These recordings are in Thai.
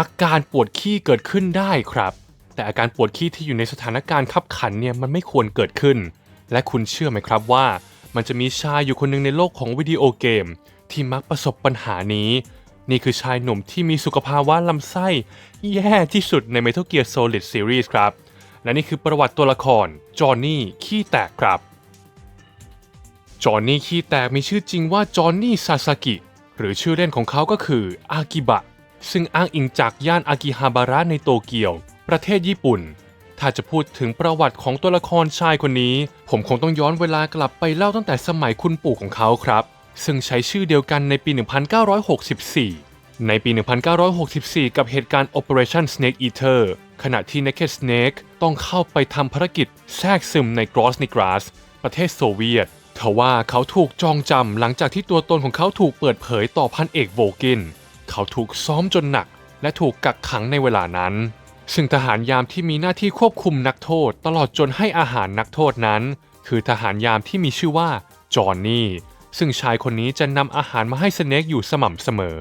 อาการปวดขี้เกิดขึ้นได้ครับ แต่อาการปวดขี้ที่อยู่ในสถานการณ์ขับขันเนี่ยมันไม่ควรเกิดขึ้น และคุณเชื่อไหมครับว่า มันจะมีชายอยู่คนหนึ่งในโลกของวิดีโอเกม ที่มักประสบปัญหานี้ นี่คือชายหนุ่มที่มีสุขภาวะลำไส้แย่ที่สุดใน Metal Gear Solid Series ครับ และนี่คือประวัติตัวละครจอห์นนี่ขี้แตกครับจอห์นนี่ขี้แตกมีชื่อจริงว่าจอห์นนี่ซาซากิหรือชื่อเล่นของเขาก็คืออากิบะ ซึ่งอ้างอิงจากย่านอากิฮาบาระในโตเกียว ประเทศญี่ปุ่น ถ้าจะพูดถึงประวัติของตัวละครชายคนนี้ ผมคงต้องย้อนเวลากลับไปเล่าตั้งแต่สมัยคุณปู่ของเขาครับ ซึ่งใช้ชื่อเดียวกันในปี 1964 ในปี 1964 กับเหตุการณ์ Operation Snake Eater ขณะที่ Naked Snake ต้องเข้าไปทำภารกิจแทรกซึมในกรอสนิกราสประเทศโซเวียตทว่าเขาถูกจองจำหลังจากที่ตัวตนของเขาถูกเปิดเผยต่อพันเอกโวกิน เขาถูกซ้อมจนหนัก และถูกกักขังในเวลานั้น ซึ่งทหารยามที่มีหน้าที่ควบคุมนักโทษ ตลอดจนให้อาหารนักโทษนั้น คือทหารยามที่มีชื่อว่าจอห์นนี่ซึ่งชายคนนี้จะนำอาหารมาให้สเนกอยู่สม่ำเสมอ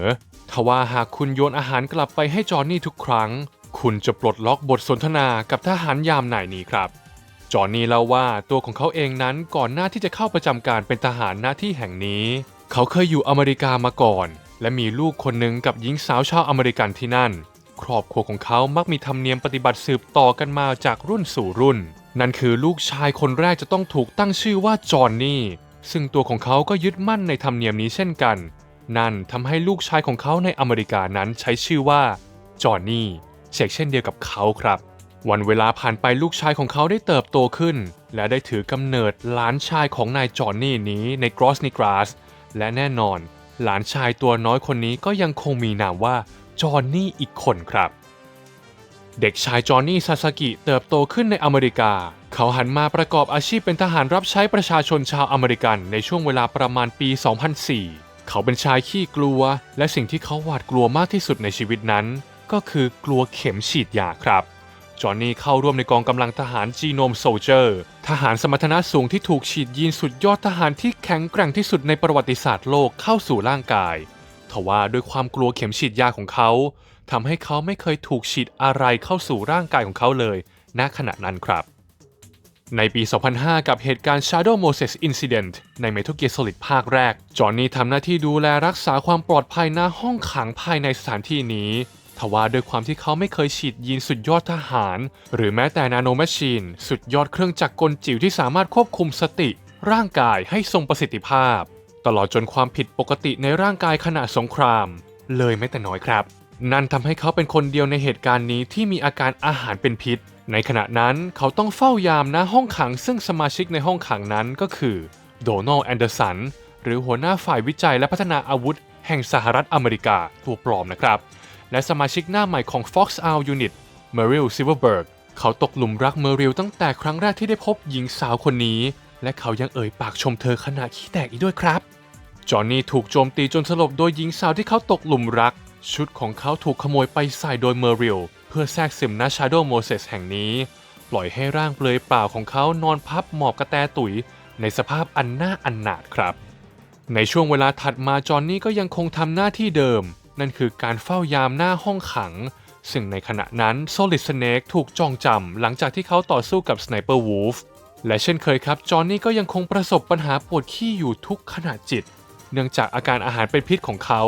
ทว่าหากคุณโยนอาหารกลับไปให้จอห์นนี่ทุกครั้ง คุณจะปลดล็อกบทสนทนากับทหารยามนายนี้ครับ จอห์นนี่เล่าว่าตัวของเขาเองนั้นก่อนหน้าที่จะเข้าประจำการเป็นทหารหน้าที่แห่งนี้ เขาเคยอยู่อเมริกามาก่อน และมีลูกคนหนึ่งกับหญิงสาวชาวอเมริกันที่นั่น ครอบครัวของเขามักมีธรรมเนียมปฏิบัติสืบต่อกันมาจากรุ่นสู่รุ่น นั่นคือลูกชายคนแรกจะต้องถูกตั้งชื่อว่าจอห์นนี่ ซึ่งตัวของเขาก็ยึดมั่นในธรรมเนียมนี้เช่นกัน นั่นทำให้ลูกชายของเขาในอเมริกานั้นใช้ชื่อว่าจอห์นนี่เชกเช่นเดียวกับเขาครับ วันเวลาผ่านไปลูกชายของเขาได้เติบโตขึ้น และได้ถือกำเนิดหลานชายของนายจอห์นนี่นี้ในกรอสนิกราสและแน่นอน หลานชายตัวน้อยคนนี้ก็ยังคงมีนามว่าจอห์นนี่อีกคนครับ เด็กชายจอห์นนี่ซาซากิเติบโตขึ้นในอเมริกา เขาหันมาประกอบอาชีพเป็นทหารรับใช้ประชาชนชาวอเมริกันในช่วงเวลาประมาณปี 2004 เขาเป็นชายขี้กลัว และสิ่งที่เขาหวาดกลัวมากที่สุดในชีวิตนั้น ก็คือกลัวเข็มฉีดยาครับ จอห์นนี่เข้าร่วมในกองกำลังทหารจีโนมโซเจอร์ ทหารสมรรถนะสูงที่ถูกฉีดยีนสุดยอดทหารที่แข็งแกร่งที่สุดในประวัติศาสตร์โลกเข้าสู่ร่างกายทว่าด้วยความกลัวเข็มฉีดยาของเขาทำให้เขาไม่เคยถูกฉีดอะไรเข้าสู่ร่างกายของเขาเลย ณขณะนั้นครับ ในปี 2005 กับเหตุการณ์ Shadow Moses Incident ใน Metal Gear Solid ภาคแรก จอห์นนี่ทำหน้าที่ดูแลรักษาความปลอดภัยหน้าห้องขังภายในสถานที่นี้ ทว่าด้วยความที่เขาไม่เคยฉีดยีนสุดยอดทหาร หรือแม้แต่นาโนแมชชีน สุดยอดเครื่องจักรกลจิ๋วที่สามารถควบคุมสติ ร่างกายให้ทรงประสิทธิภาพ ตลอดจนความผิดปกติในร่างกายขณะสงคราม เลยไม่แต่น้อยครับ นั่นทำให้เขาเป็นคนเดียวในเหตุการณ์นี้ที่มีอาการอาหารเป็นพิษ ในขณะนั้นเขาต้องเฝ้ายามณห้องขัง ซึ่งสมาชิกในห้องขังนั้นก็คือโดนัลด์แอนเดอร์สันหรือหัวหน้าฝ่ายวิจัยและพัฒนาอาวุธ แห่งสหรัฐอเมริกาตัวปลอมนะครับ และสมาชิกหน้าใหม่ของ Fox Owl Unit เมริลซิลเวอร์เบิร์กเขาตกหลุมรักเมริลตั้งแต่ครั้งแรกที่ได้พบหญิงสาวคนนี้ และเขายังเอ่ยปากชมเธอขณะขี้แตกอีกด้วยครับ จอห์นนี่ถูกโจมตีจนสลบโดยหญิงสาวที่เขาตกหลุมรัก ชุดของเขาถูกขโมยไปใส่โดยเมอริลเพื่อแทรกซึมณชาโดว์โมเสสแห่งนี้ ปล่อยให้ร่างเปลือยเปล่าของเขานอนพับหมอบกระแตตุ๋ย ในสภาพอันน่าอันหนาดครับ ในช่วงเวลาถัดมาจอห์นนี่ก็ยังคงทำหน้าที่เดิม นั่นคือการเฝ้ายามหน้าห้องขัง ซึ่งในขณะนั้น Solid Snake ถูกจองจำหลังจากที่เขาต่อสู้กับ Sniper Wolf และเช่นเคยครับ จอห์นนี่ก็ยังคงประสบปัญหาปวดขี้อยู่ทุกขณะจิต เนื่องจากอาการอาหารเป็นพิษของเขา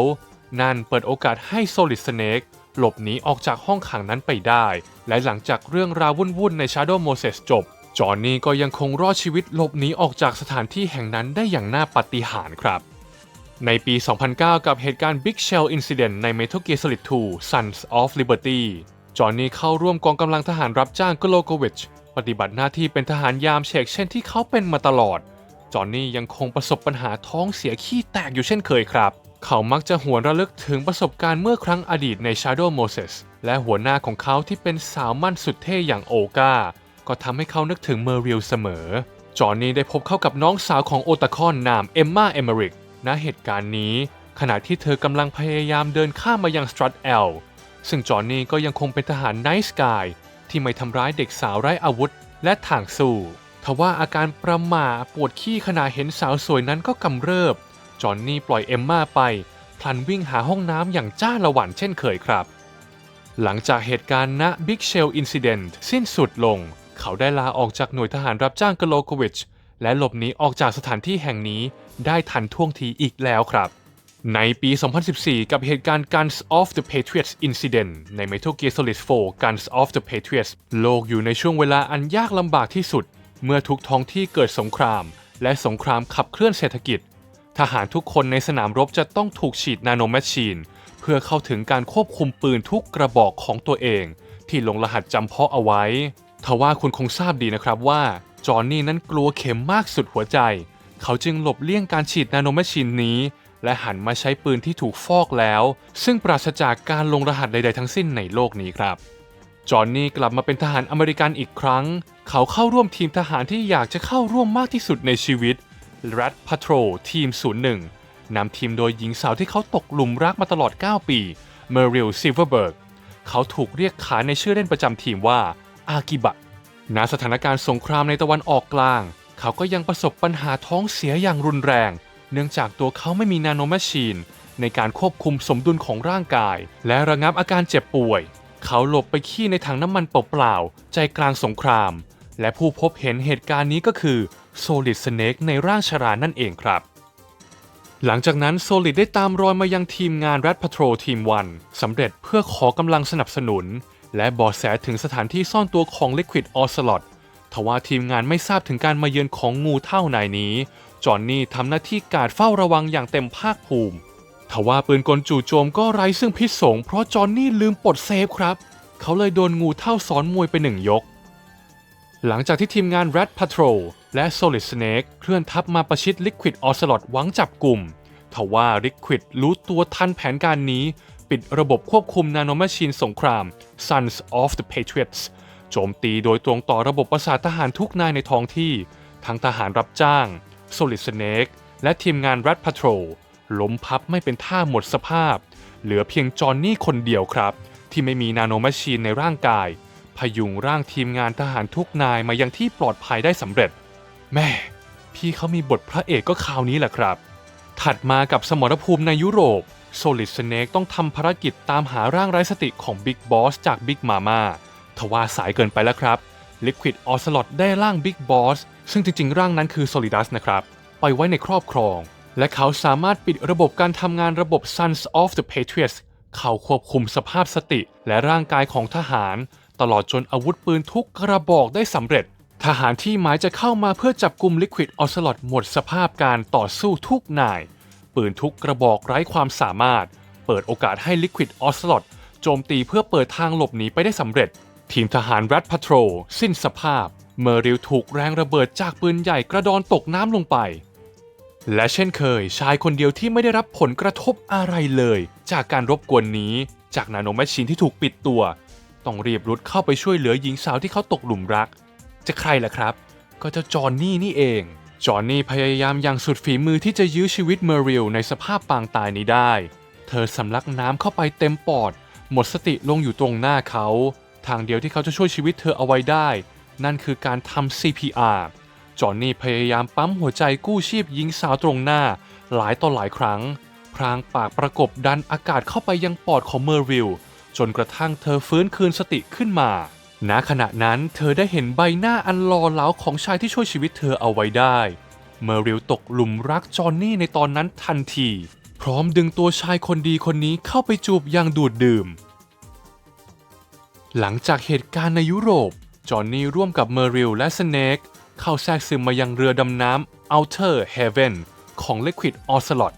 นั่นเปิดโอกาสให้ Solid Snake หลบหนีออกจากห้องขังนั้นไปได้ และหลังจากเรื่องราววุ่นๆใน Shadow Moses จบ จอห์นนี่ก็ยังคงรอดชีวิตหลบหนีออกจากสถานที่แห่งนั้นได้อย่างน่าปาฏิหาริย์ครับ ในปี 2009 กับเหตุการณ์ Big Shell Incident ใน Metal Gear Solid 2 Sons of Liberty จอห์นนี่เข้าร่วมกองกำลังทหารรับจ้างกโลโกวิชปฏิบัติหน้าที่เป็นทหารยามเฉกเช่นที่เขาเป็นมาตลอด จอห์นนี่ยังคงประสบปัญหาท้องเสียขี้แตกอยู่เช่นเคยครับ เขามักจะหวนระลึกถึงประสบการณ์เมื่อครั้งอดีตใน Shadow Moses และหัวหน้าของเขาที่เป็นสาวมั่นสุดเท่อย่างโอกาก็ทำให้เขานึกถึงเมอริลเสมอ จอห์นนี่ได้พบเข้ากับน้องสาวของโอตาคอนนามเอมมาเอมริก ณเหตุการณ์นี้ ขณะที่เธอกำลังพยายามเดินข้ามมายังสตรัตแอลซึ่งจอห์นนี่ก็ยังคงเป็นทหารไนท์สกายที่ไม่ทำร้ายเด็กสาวไร้อาวุธ และถ่างสู้ทว่าอาการประหม่าปวดขี้ขณะเห็นสาวสวยนั้นก็กำเริบ จอห์นนี่ปล่อยเอมมาไป พลันวิ่งหาห้องน้ำอย่างจ้าละหวันเช่นเคยครับ หลังจากเหตุการณ์ณ Big Shell Incident สิ้นสุดลง เขาได้ลาออกจากหน่วยทหารรับจ้างกโลโควิช และหลบหนีออกจากสถานที่แห่งนี้ ได้ทันท่วงทีอีกแล้วครับในปี 2014 กับเหตุการณ์ Guns of the Patriots Incident ใน Metal Gear Solid 4 Guns of the Patriots โลกอยู่ในช่วงเวลาอันยากลำบากที่สุด เมื่อทุกท้องที่เกิดสงคราม และสงครามขับเคลื่อนเศรษฐกิจ ทหารทุกคนในสนามรบจะต้องถูกฉีดนาโนแมชชีน เพื่อเข้าถึงการควบคุมปืนทุกกระบอกของตัวเอง ที่ลงรหัสจำเพาะเอาไว้ ทว่าคุณคงทราบดีนะครับว่า จอห์นนี่นั้นกลัวเข็มมากสุดหัวใจ เขาจึงหลบเลี่ยงการฉีดนาโนแมชชีนนี้ และหันมาใช้ปืนที่ถูกฟอกแล้ว ซึ่งปราศจากการลงรหัสใดๆทั้งสิ้นในโลกนี้ครับ จอห์นนี่กลับมาเป็นทหารอเมริกันอีกครั้ง เขาเข้าร่วมทีมทหารที่อยากจะเข้าร่วมมากที่สุดในชีวิต Rat Patrol ทีม 01 นำทีมโดยหญิงสาวที่เขาตกหลุมรักมาตลอด 9 ปีเมริลซิลเวอร์เบิร์กเขาถูกเรียกขานในชื่อเล่นประจำทีมว่าอากิบะณสถานการณ์สงครามในตะวันออกกลาง เขาก็ยังประสบปัญหาท้องเสียอย่างรุนแรง เนื่องจากตัวเขาไม่มีนาโนแมชชีน ในการควบคุมสมดุลของร่างกาย และระงับอาการเจ็บป่วย เขาหลบไปขี้ในถังน้ำมันเปล่าๆใจกลางสงคราม และผู้พบเห็นเหตุการณ์นี้ก็คือโซลิดสเนกในร่างชรานั่นเองครับหลังจากนั้นโซลิดได้ตามรอยมายังทีมงาน Rat Patrol ทีม1สำเร็จเพื่อขอกำลังสนับสนุน และบาะแสถึงสถานที่ซ่อนตัวของ Liquid Ocelot ทว่าทีมงานไม่ทราบถึงการมาเยือนของงูเท่านายนี้ จอนนี่ทำหน้าที่การเฝ้าระวังอย่างเต็มภาคภูมิทว่าปืนกลจู่โจมก็ไร้ซึ่งพิษสงเพราะจอนนี่ลืมปลดเซฟครับ เขาเลยโดนงูเท่าซ้อนมวยไปหนึ่งยก หลังจากที่ทีมงาน Rat Patrol และ Solid Snake เคลื่อนทัพมาประชิด Liquid Ocelot หวังจับกลุ่มทว่า Liquid รู้ตัวทันแผนการนี้ ปิดระบบควบคุมนาโนแมชชีนสงคราม Sons of the Patriots โจมตีโดยตรงต่อระบบประสาททหารทุกนายในท้องที่ ทั้งทหารรับจ้าง Solid Snake และทีมงาน Rat Patrol ล้มพับไม่เป็นท่าหมดสภาพ เหลือเพียงจอห์นนี่คนเดียวครับ ที่ไม่มีนาโนแมชชีนในร่างกาย พยุงร่างทีมงานทหารทุกนายมายังที่ปลอดภัยได้สำเร็จ แม่ พี่เขามีบทพระเอกก็คราวนี้แหละครับ ถัดมากับสมรภูมิในยุโรป Solid Snake ต้องทำภารกิจตามหาร่างไร้สติของ Big Boss จาก Big Mama ทว่าสายเกินไปแล้วครับ Liquid Ocelot ได้ร่าง Big Boss ซึ่งจริงๆ ร่างนั้นคือ Solidus นะครับ ไปไว้ในครอบครอง และเขาสามารถปิดระบบการทำงานระบบ Sons of the Patriots เขาควบคุมสภาพสติและร่างกายของทหาร ตลอดจนอาวุธปืนทุกกระบอกได้สำเร็จ ทหารที่หมายจะเข้ามาเพื่อจับกลุ่ม Liquid Ocelot หมดสภาพการต่อสู้ทุกนาย ปืนทุกกระบอกไร้ความสามารถ เปิดโอกาสให้ Liquid Ocelot โจมตีเพื่อเปิดทางหลบหนีไปได้สำเร็จ ทีมทหาร Rat Patrol สิ้นสภาพ เมอริลถูกแรงระเบิดจากปืนใหญ่กระดอนตกน้ำลงไป และเช่นเคยชายคนเดียวที่ไม่ได้รับผลกระทบอะไรเลย จากการรบกวนนี้ จากนาโนแมชชีนที่ถูกปิดตัว ต้องรีบรุดเข้าไปช่วยเหลือหญิงสาวที่เขาตกหลุมรัก จะใครล่ะครับ ก็เจ้าจอห์นนี่นี่เอง จอห์นนี่พยายามอย่างสุดฝีมือที่จะยื้อชีวิตเมอริลในสภาพปางตายนี้ได้ เธอสำลักน้ำเข้าไปเต็มปอด หมดสติลงอยู่ตรงหน้าเขา ทางเดียวที่เขาจะช่วยชีวิตเธอเอาไว้ได้ นั่นคือการทำ CPR จอห์นนี่พยายามปั๊มหัวใจกู้ชีพหญิงสาวตรงหน้า หลายต่อหลายครั้ง พรางปากประกบดันอากาศเข้าไปยังปอดของเมอร์วิลจนกระทั่งเธอฟื้นคืนสติขึ้นมา ณ ขณะนั้นเธอได้เห็นใบหน้าอันหล่อเหลาของชายที่ช่วยชีวิตเธอเอาไว้ได้ เมอร์วิลตกหลุมรักจอห์นนี่ในตอนนั้นทันที พร้อมดึงตัวชายคนดีคนนี้เข้าไปจูบอย่างดูดดื่ม หลังจากเหตุการณ์ในยุโรป จอห์นนี่ร่วมกับเมอริลและสเนกเข้าแทรกซึมมายังเรือดำน้ำ Outer Heaven ของ Liquid Ocelot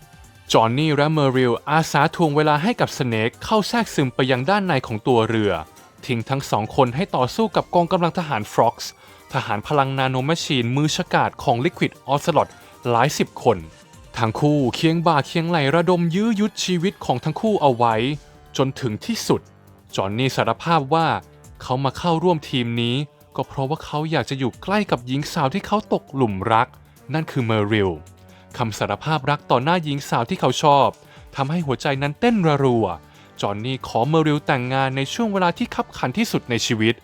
จอห์นนี่และเมอริลอาสาทวงเวลาให้กับสเนกเข้าแทรกซึมไปยังด้านในของตัวเรือ ทิ้งทั้งสองคนให้ต่อสู้กับกองกำลังทหาร Frox ทหารพลังนาโนแมชชีนมือฉกาจของ Liquid Ocelot หลายสิบคน ทั้งคู่เคียงบ่าเคียงไหลระดมยื้อยุดชีวิตของทั้งคู่เอาไว้ จนถึงที่สุด จอห์นนี่สารภาพว่าเขามาเข้าร่วมทีมนี้ ก็เพราะว่าเขาอยากจะอยู่ใกล้กับหญิงสาวที่เขาตกหลุมรัก นั่นคือเมอริลคำสารภาพรักต่อหน้าหญิงสาวที่เขาชอบทำให้หัวใจนั้นเต้นรัว จอห์นนี่ขอเมอริลแต่งงานในช่วงเวลาที่คับขันที่สุดในชีวิต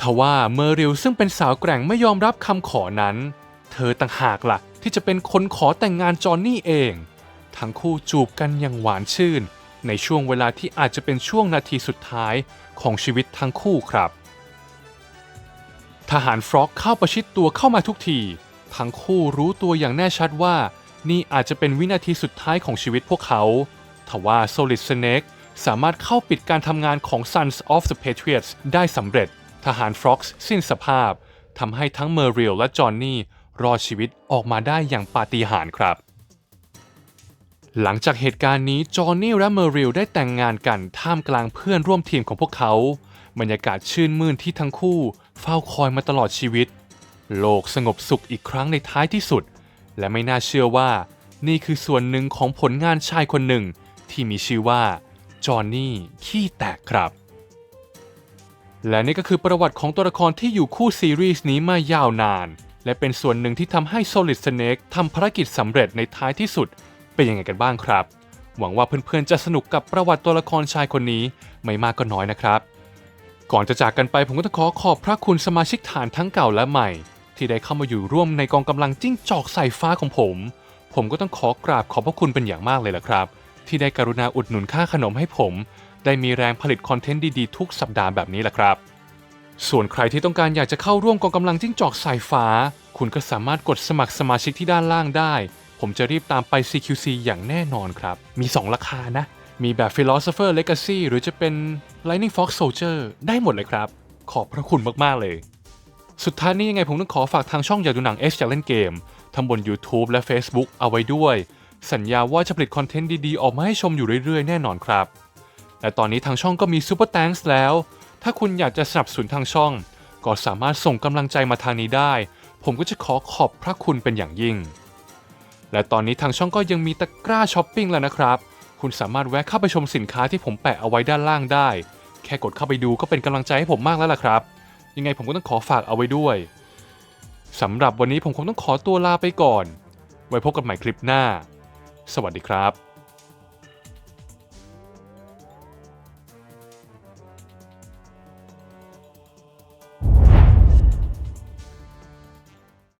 ทว่าเมอริลซึ่งเป็นสาวแกร่งไม่ยอมรับคำขอนั้น เธอต่างหากล่ะที่จะเป็นคนขอแต่งงานจอห์นนี่เอง ทั้งคู่จูบกันอย่างหวานชื่น ในช่วงเวลาที่อาจจะเป็นช่วงนาทีสุดท้ายของชีวิตทั้งคู่ครับ ทหารฟรอกเข้าประชิดตัวเข้ามาทุกที ทั้งคู่รู้ตัวอย่างแน่ชัดว่า นี่อาจจะเป็นวินาทีสุดท้ายของชีวิตพวกเขาทว่า Solid Snake สามารถเข้าปิดการทำงานของ Sons of the Patriots ได้สำเร็จ ทหารฟรอกสิ้นสภาพทำให้ทั้งเมอริลและจอห์นนี่รอดชีวิตออกมาได้อย่างปาฏิหาริย์ครับ หลังจากเหตุการณ์นี้จอห์นนี่และเมอริลได้แต่งงานกันท่ามกลางเพื่อนร่วมทีมของพวกเขา บรรยากาศชื่นมื่นที่ทั้งคู่เฝ้าคอยมาตลอดชีวิต โลกสงบสุขอีกครั้งในท้ายที่สุด และไม่น่าเชื่อว่า นี่คือส่วนหนึ่งของผลงานชายคนหนึ่ง ที่มีชื่อว่าจอห์นนี่ขี้แตกครับ และนี่ก็คือประวัติของตัวละครที่อยู่คู่ซีรีส์นี้มายาวนาน และเป็นส่วนหนึ่งที่ทำให้ Solid Snake ทำภารกิจสำเร็จในท้ายที่สุด เป็นยังไงกันบ้างครับ หวังว่าเพื่อนๆจะสนุกกับประวัติตัวละครชายคนนี้ไม่มากก็น้อยนะครับ ก่อนจะจากกันไปผมก็ต้องขอขอบพระคุณสมาชิกฐานทั้งเก่าและใหม่ ที่ได้เข้ามาอยู่ร่วมในกองกำลังจิ้งจอกสายฟ้าของผม ผมก็ต้องขอกราบขอบพระคุณเป็นอย่างมากเลยล่ะครับ ที่ได้กรุณาอุดหนุนค่าขนมให้ผม ได้มีแรงผลิตคอนเทนต์ดีๆทุกสัปดาห์แบบนี้แหละครับส่วนใครที่ต้องการอยากจะเข้าร่วมกองกำลังจิ้งจอกสายฟ้า คุณก็สามารถกดสมัครสมาชิกที่ด้านล่างได้ ผมจะรีบตามไป CQC อย่างแน่นอนครับ มี 2 ราคานะ มีแบบ Philosopher Legacy หรือจะเป็น Lightning Fox Soldier ได้หมดเลยครับ ขอบพระคุณมากๆเลย สุดท้ายนี้ยังไงผมต้องขอฝากทางช่องอยากดูหนัง H อยากเล่นเกมทั้งบน YouTube และ Facebook เอาไว้ด้วย สัญญาว่าจะผลิตคอนเทนต์ดีๆ ออกมาให้ชมอยู่เรื่อยๆ แน่นอนครับ และตอนนี้ทางช่องก็มี Super Thanks แล้ว ถ้าคุณอยากจะสนับสนุนทางช่อง ก็สามารถส่งกำลังใจมาทางนี้ได้ ผมก็จะขอขอบพระคุณเป็นอย่างยิ่ง และตอนนี้ทางช่องก็ยังมีตะกร้าช้อปปิ้งแล้วนะครับ คุณสามารถแวะเข้าไปชมสินค้าที่ผมแปะเอาไว้ด้านล่างได้ แค่กดเข้าไปดูก็เป็นกำลังใจให้ผมมากแล้วล่ะครับ ยังไงผมก็ต้องขอฝากเอาไว้ด้วยสำหรับวันนี้ผมคงต้องขอตัวลาไปก่อน ไว้พบกันใหม่คลิปหน้า สวัสดีครับ